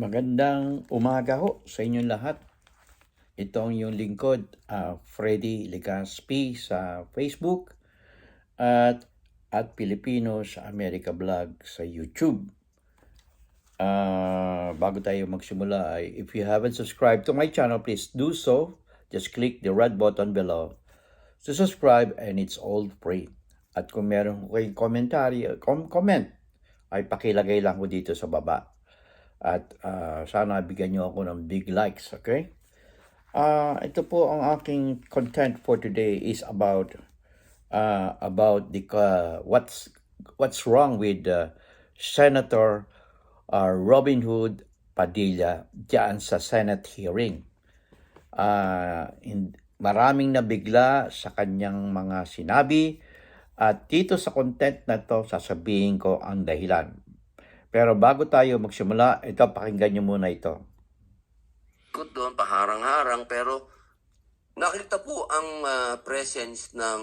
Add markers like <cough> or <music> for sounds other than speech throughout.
Magandang umaga ho sa inyong lahat. Ito ang iyong lingkod, ah, Freddy Legaspi sa Facebook at at Pilipino sa America Vlog sa YouTube. Ah, bago tayo magsimula if you haven't subscribed to my channel, please do so. Just click the red button below to subscribe and it's all free. At kung meron kayong komentary, com- comment, ay pakilagay lang ko dito sa baba. At ah, sana bigyan niyo ako ng big likes, okay? Ah, ito po ang aking content for today is about uh, about the uh, what's what's wrong with uh, Senator uh, Robin Hood Padilla diyan sa Senate hearing. Ah, in, maraming nabigla sa kanyang mga sinabi at dito sa content na to sasabihin ko ang dahilan. Pero bago tayo magsimula, ito pakinggan niyo muna ito. ikot doon, paharang-harang, pero nakita po ang ah, presence ng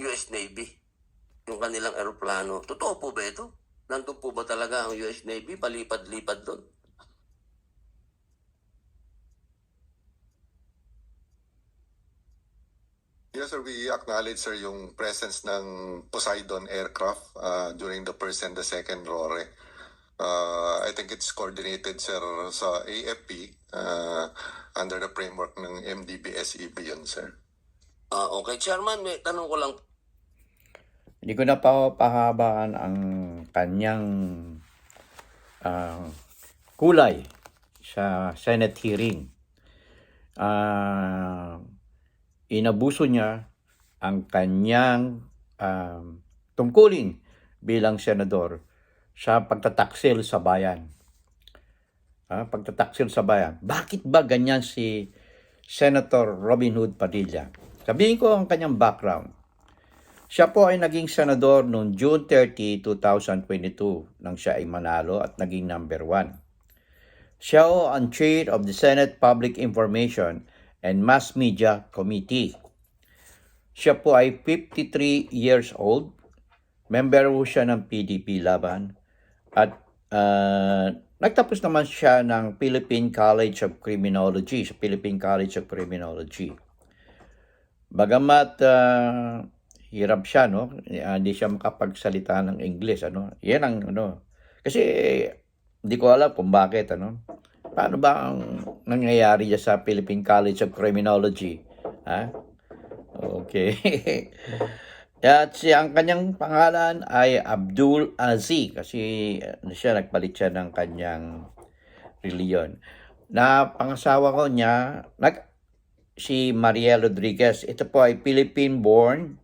US Navy, yung kanilang eroplano. Totoo po ba ito? Nandun po ba talaga ang US Navy? Palipad-lipad doon? Yes, sir. We acknowledge, sir, yung presence ng Poseidon aircraft uh, during the first and the second RORE. Uh, I think it's coordinated, sir, sa AFP uh, under the framework ng MDBSEB E yun, sir. Ah, okay, Chairman, may tanong ko lang. Hindi ko na pa pahabaan ang kanyang ah, kulay sa Senate hearing. Ah, inabuso niya ang kanyang um, tungkulin bilang senador sa pagtataksil sa bayan. Ah, pagtataksil sa bayan. Bakit ba ganyan si Senator Robin Hood Padilla? Sabihin ko ang kanyang background. Siya po ay naging senador noong June 30, 2022 nang siya ay manalo at naging number one. Siya o ang chair of the Senate Public Information and Mass Media Committee. Siya po ay 53 years old. Member po siya ng PDP Laban. At ah, nagtapos naman siya ng Philippine College of Criminology, sa Philippine College of Criminology. Bagamat ah, hirap siya, no? Ah, Hindi siya makapagsalita ng English, ano? Yan ang, ano. Kasi, hindi ko alam kung bakit, ano? Paano ba ang nangyayari sa Philippine College of Criminology? Ha? Okay. <laughs> At siya, ang kanyang pangalan ay Abdul Aziz kasi ano siya, nagpalit siya ng kanyang reliyon. Na pangasawa ko niya, nag, si Maria Rodriguez. Ito po ay Philippine-born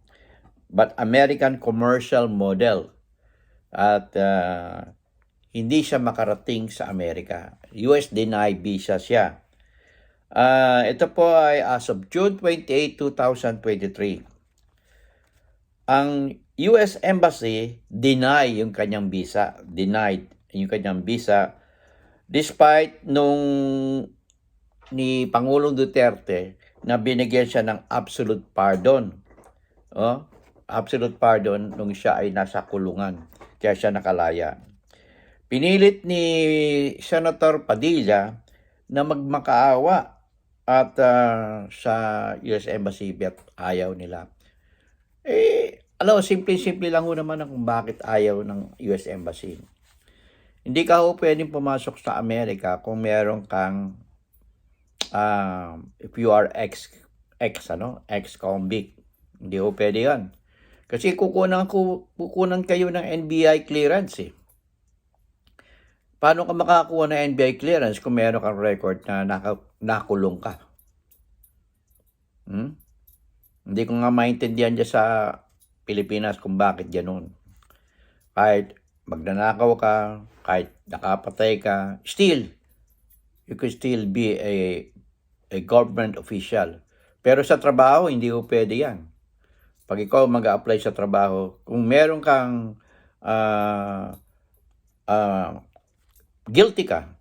but American commercial model. At ah, hindi siya makarating sa Amerika. US denied visa siya. Ah, ito po ay as of June 28, 2023. Ang US Embassy deny yung kanyang visa. Denied yung kanyang visa. Despite nung ni Pangulong Duterte na binigyan siya ng absolute pardon. Oh, absolute pardon nung siya ay nasa kulungan. Kaya siya nakalaya. Pinilit ni Senator Padilla na magmakaawa at ah, sa US Embassy but ayaw nila. Eh, alam simple-simple lang ho naman kung bakit ayaw ng US Embassy. Hindi ka ho pwedeng pumasok sa Amerika kung meron kang um, if you are ex ex ano, ex convict. Hindi ho pwede 'yan. Kasi kukunan ko kukunan kayo ng NBI clearance eh. Paano ka makakakuha ng NBI clearance kung meron kang record na naka, nakulong ka? Hmm? Hindi ko nga maintindihan dyan sa Pilipinas kung bakit ganun. Kahit magnanakaw ka, kahit nakapatay ka, still, you could still be a, a government official. Pero sa trabaho, hindi ko pwede yan. Pag ikaw mag apply sa trabaho, kung meron kang ah ah, guilty ka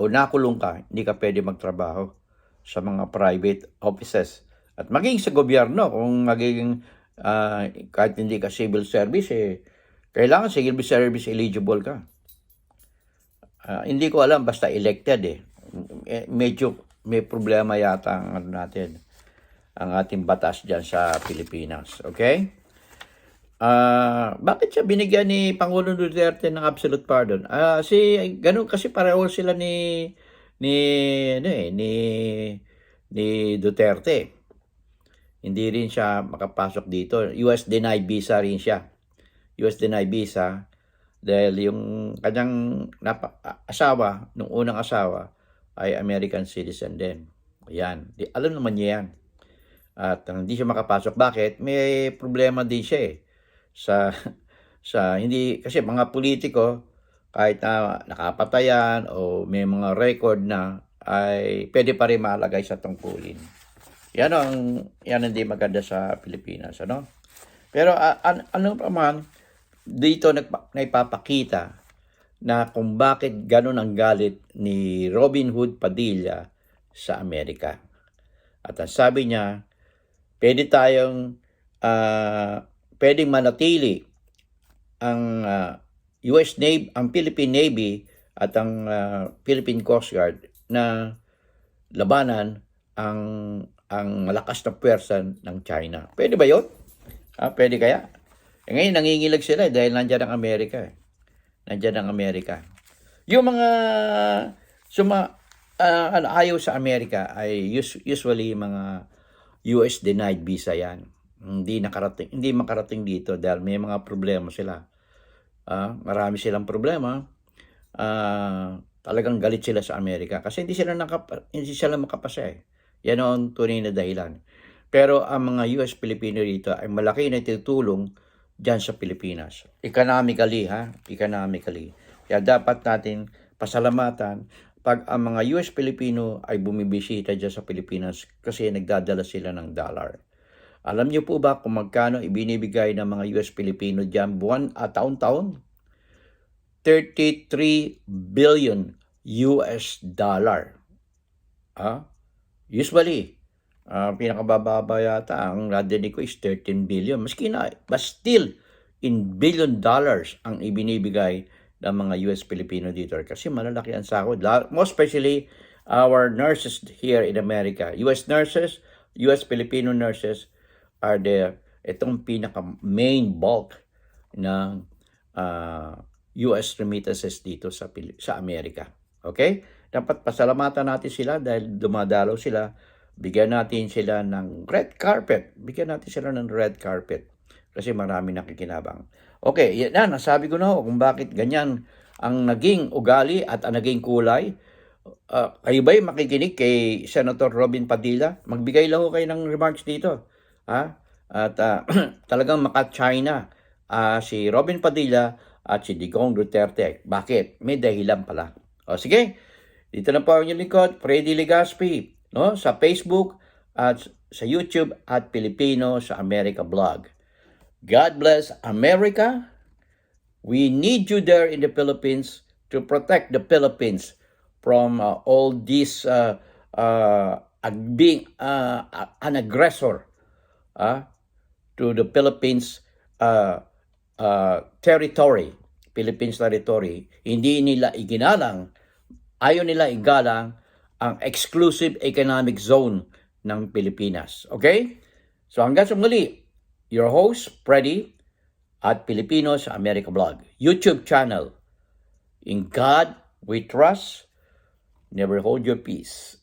o nakulong ka, hindi ka pwede magtrabaho sa mga private offices. At maging sa gobyerno, kung magiging ah, kahit hindi ka civil service, eh, kailangan civil service eligible ka. Ah, hindi ko alam, basta elected eh. Eh, Medyo may problema yata ang ano natin, ang ating batas dyan sa Pilipinas. Okay? Ah, bakit siya binigyan ni Pangulong Duterte ng absolute pardon? Ah, si ganun kasi pareho sila ni ni ano eh, ni ni Duterte. Hindi rin siya makapasok dito. US denied visa rin siya. US denied visa dahil yung kanyang napa, asawa, nung unang asawa, ay American citizen din. Ayan. Di, alam naman niya yan. At uh, hindi siya makapasok. Bakit? May problema din siya eh. Sa, sa hindi, kasi mga politiko, kahit na nakapatayan o may mga record na, ay pwede pa rin malagay sa tungkulin. Yan ang, yan hindi maganda sa Pilipinas. Ano? Pero a- an- ano pa man, dito nagpa- naipapakita na kung bakit ganun ang galit ni Robin Hood Padilla sa Amerika. At ang sabi niya, pwede tayong, ah, pwedeng manatili ang ah, US Navy, ang Philippine Navy at ang ah, Philippine Coast Guard na labanan ang ang malakas na puwersa ng China. Pwede ba 'yon? Ah, pwede kaya? Eh, ngayon nangingilag sila eh, dahil nandiyan ang Amerika. Eh. Nandiyan ang Amerika. Yung mga suma ah, ano, ayaw sa Amerika ay us- usually mga US denied visa yan. Hindi nakarating, hindi makarating dito dahil may mga problema sila. Ah, marami silang problema. Ah, talagang galit sila sa Amerika kasi hindi sila nakap hindi sila makapasa eh. Yan ang tunay na dahilan. Pero ang mga US Filipino dito ay malaki na tutulong diyan sa Pilipinas. Economically ha, economically. Kaya dapat natin pasalamatan pag ang mga US Filipino ay bumibisita diyan sa Pilipinas kasi nagdadala sila ng dollar. Alam niyo po ba kung magkano ibinibigay ng mga US Filipino diyan buwan at taon-taon? 33 billion US dollar. Ah? Usually, ah, pinakabababa yata ang nadinig ko is 13 billion. Maski na, but still, in billion dollars ang ibinibigay ng mga US Filipino dito kasi malalaki ang sahod. Most especially our nurses here in America. US nurses, US Filipino nurses are the itong pinaka main bulk ng ah, US remittances dito sa sa Amerika. Okay? Dapat pasalamatan natin sila dahil dumadalaw sila. Bigyan natin sila ng red carpet. Bigyan natin sila ng red carpet. Kasi marami nakikinabang. Okay, yan na. Nasabi ko na ho kung bakit ganyan ang naging ugali at ang naging kulay. Uh, kayo ba'y makikinig kay Senator Robin Padilla? Magbigay lang ho kayo ng remarks dito. Ha? At ah, <clears throat> talagang maka-China ah, si Robin Padilla at si Digong Duterte. Bakit? May dahilan pala. O sige, dito na po ang inyong lingkod, Freddy Legaspi, no? sa Facebook at sa YouTube at Pilipino sa America Blog. God bless America. We need you there in the Philippines to protect the Philippines from uh, all these uh, uh, being uh, an aggressor uh, to the Philippines uh, uh, territory, Philippines territory. Hindi nila iginalang, ayaw nila igalang ang exclusive economic zone ng Pilipinas. Okay? So hanggang sa muli, your host, Freddy, at Pilipino sa America Blog, YouTube channel. In God we trust, never hold your peace.